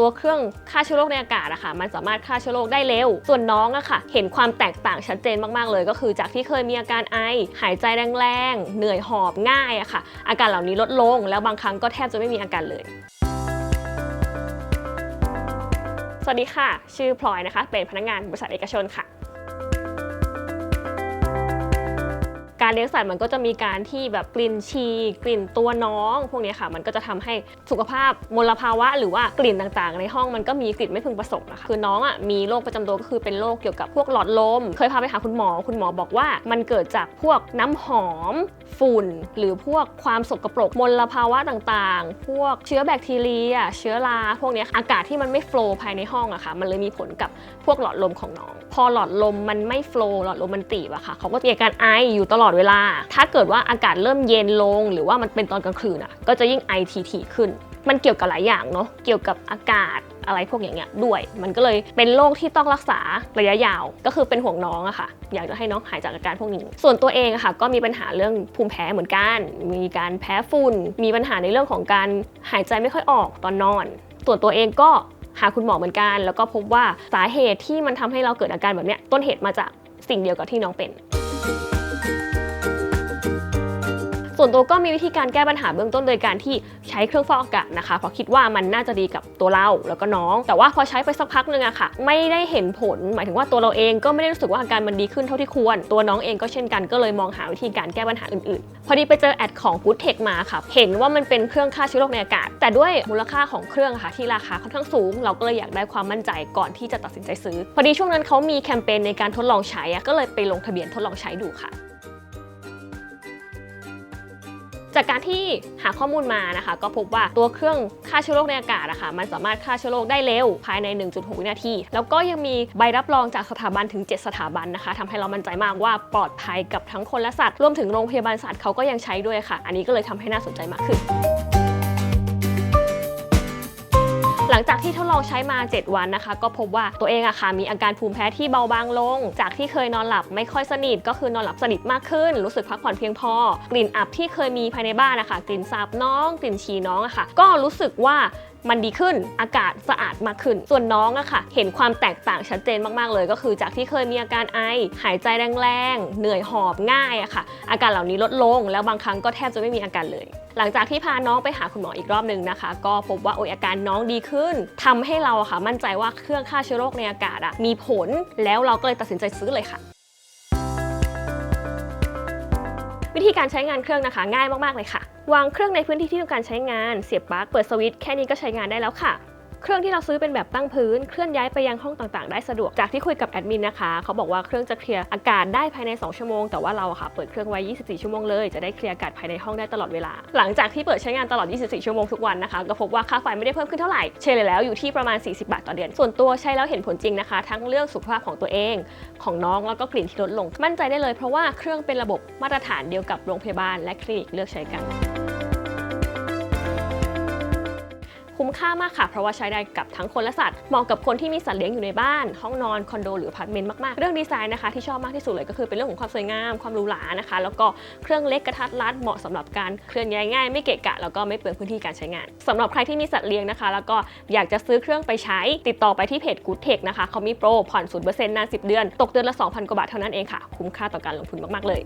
ตัวเครื่องฆ่าเชื้อโรคในอากาศอะค่ะมันสามารถฆ่าเชื้อโรคได้เร็ว ส่วนน้องอะค่ะ เห็นความแตกต่างชัดเจนมากๆเลย ก็คือจากที่เคยมีอาการไอ หายใจแรงๆ เหนื่อยหอบง่ายอะค่ะ อาการเหล่านี้ลดลง แล้วบางครั้งก็แทบจะไม่มีอาการเลยสวัสดีค่ะ ชื่อพลอยนะคะ เป็นพนักงานบริษัทเอกชนค่ะ การเลี้ยงสัตว์มันก็จะมีการที่แบบกลิ่นฉี่กลิ่นตัวน้อง พวกนี้ค่ะ มันก็จะทำให้สุขภาพมลภาวะ หรือว่ากลิ่นต่างๆ ในห้องมันก็มีกลิ่นไม่พึงประสงค์นะคะคือน้องอะมีโรคประจำตัวก็คือเป็นโรคเกี่ยวกับพวกหลอดลม เคยพาไปหาคุณหมอคุณหมอบอกว่า มันเกิดจากพวกน้ำหอม ฝุ่น หรือพวกความสกปรกมลภาวะต่างๆ พวกเชื้อแบคทีเรีย เชื้อราพวกนี้อากาศที่มันไม่โฟล์ภายในห้องอะค่ะมันเลยมีผลกับพวกหลอดลมของน้อง พอหลอดลมมันไม่โฟล์หลอดลมมันตีบอะค่ะเขาก็มีอาการไออยู่ตลอดเวลา ถ้าเกิดว่าอากาศเริ่มเย็นลง หรือว่ามันเป็นตอนกลางคืนอะก็จะยิ่งไอทีทีขึ้น มันเกี่ยวกับหลายอย่างเนาะ เกี่ยวกับอากาศอะไรพวกอย่างเงี้ยด้วย มันก็เลยเป็นโรคที่ต้องรักษาระยะยาว ก็คือเป็นห่วงน้องอะค่ะ อยากจะให้น้องหายจากอาการพวกนี้ ส่วนตัวเองอะค่ะ ก็มีปัญหาเรื่องภูมิแพ้เหมือนกัน มีการแพ้ฝุ่น มีปัญหาในเรื่องของการหายใจไม่ค่อยออกตอนนอน ส่วนตัวเองก็หาคุณหมอเหมือนกัน แล้วก็พบว่าสาเหตุที่มันทำให้เราเกิดอาการแบบเนี้ยต้นเหตุมาจากสิ่งเดียวกับที่น้องเป็น ส่วนตัวก็มีวิธีการแก้ปัญหาเบื้องต้นโดยการที่ใช้เครื่องฟอกอากาศนะคะ เพราะคิดว่ามันน่าจะดีกับตัวเราแล้วก็น้อง แต่ว่าพอใช้ไปสักพักหนึงอะค่ะ ไม่ได้เห็นผล หมายถึงว่าตัวเราเองก็ไม่ได้รู้สึกว่าอาการมันดีขึ้นเท่าที่ควร ตัวน้องเองก็เช่นกันก็เลยมองหาวิธีการแก้ปัญหาอื่นๆ พอดีไปเจอแอดของ Good Tech มาค่ะ เห็นว่ามันเป็นเครื่องฆ่าเชื้อโรคในอากาศ แต่ด้วยมูลค่าของเครื่องอะค่ะที่ราคาค่อนข้างสูง เราก็เลยอยากได้ความมั่นใจก่อนที่จะตัดสินใจซื้อ พอดีช่วงนั้นเขามีแคมเปญในการทดลองใช้อะก็เลยไปลงทะเบียนทดลองใช้ดูค่ะ จากการที่หาข้อมูลมานะคะ ก็พบว่าตัวเครื่องฆ่าเชื้อโรคในอากาศอะค่ะมันสามารถฆ่าเชื้อโรคได้เร็วภายใน 1.6 วินาที แล้วก็ยังมีใบรับรองจากสถาบันถึง 7 สถาบันนะคะทำให้เรามั่นใจมากว่าปลอดภัยกับทั้งคนและสัตว์รวมถึงโรงพยาบาลสัตว์เขาก็ยังใช้ด้วยค่ะ อันนี้ก็เลยทำให้น่าสนใจมากขึ้น หลังจากที่ทดลองใช้มา 7 วันนะคะ ก็พบว่าตัวเองอะค่ะมีอาการภูมิแพ้ที่เบาบางลง จากที่เคยนอนหลับไม่ค่อยสนิทก็คือนอนหลับสนิทมากขึ้น รู้สึกพักผ่อนเพียงพอ กลิ่นอับที่เคยมีภายในบ้านนะคะกลิ่นสาบน้อง กลิ่นฉี่น้องอะค่ะ ก็รู้สึกว่า มันดีขึ้นอากาศสะอาดมากขึ้น ส่วนน้องอะค่ะ เห็นความแตกต่างชัดเจนมากๆเลย ก็คือจากที่เคยมีอาการไอ หายใจแรงๆ เหนื่อยหอบง่ายอะค่ะ อาการเหล่านี้ลดลง แล้วบางครั้งก็แทบจะไม่มีอาการเลย หลังจากที่พาน้องไปหาคุณหมออีกรอบหนึ่งนะคะ ก็พบว่าโอยอาการน้องดีขึ้นทำให้เราอะค่ะ มั่นใจว่าเครื่องฆ่าเชื้อโรคในอากาศอะมีผลแล้วเราก็เลยตัดสินใจซื้อเลยค่ะ วิธีการใช้งานเครื่องนะคะ ง่ายมากๆเลยค่ะ วางเครื่องในพื้นที่ที่ต้องการใช้งาน เสียบปลั๊ก เปิดสวิตช์แค่นี้ก็ใช้งานได้แล้วค่ะ เครื่องที่เราซื้อเป็นแบบตั้งพื้นเคลื่อนย้ายไปยังห้องต่างๆ ได้สะดวกจากที่คุยกับแอดมินนะคะเขาบอกว่าเครื่องจะเคลียร์อากาศได้ภายใน 2 ชั่วโมง แต่ว่าเราค่ะเปิดเครื่องไว้ 24 ชั่วโมงเลยจะได้เคลียร์อากาศภายในห้องได้ตลอดเวลา หลังจากที่เปิดใช้งานตลอด 24 ชั่วโมงทุกวันนะคะก็พบว่าค่าไฟไม่ได้เพิ่มขึ้นเท่าไหร่เฉลี่ยแล้วอยู่ที่ประมาณ 40 บาทต่อเดือน ส่วนตัวใช้แล้วเห็นผลจริงนะคะ ทั้งเรื่องสุขภาพของตัวเองของน้องแล้วก็กลิ่นที่ลดลง มั่นใจได้เลยเพราะว่าเครื่องเป็นระบบมาตรฐานเดียวกับโรงพยาบาลและคลินิกเลือกใช้กัน คุ้มค่ามากค่ะ เพราะว่าใช้ได้กับทั้งคนและสัตว์ เหมาะกับคนที่มีสัตว์เลี้ยงอยู่ในบ้าน ห้องนอน คอนโด หรืออพาร์ตเมนต์มาก ๆ เรื่องดีไซน์นะคะที่ชอบมากที่สุดเลยก็คือเป็นเรื่องของความสวยงาม ความหรูหรานะคะ แล้วก็เครื่องเล็กกระทัดรัดเหมาะสำหรับการเคลื่อนย้ายง่าย ไม่เกะกะ แล้วก็ไม่เปลืองพื้นที่การใช้งานสำหรับใครที่มีสัตว์เลี้ยงนะคะ แล้วก็อยากจะซื้อเครื่องไปใช้ ติดต่อไปที่เพจ Good Tech นะคะเขามีโปรผ่อน0%นาน10 เดือน ตกเดือนละ 2,000 กว่าบาทเท่านั้นเองค่ะ คุ้มค่าต่อการลงทุนมาก ๆ เลย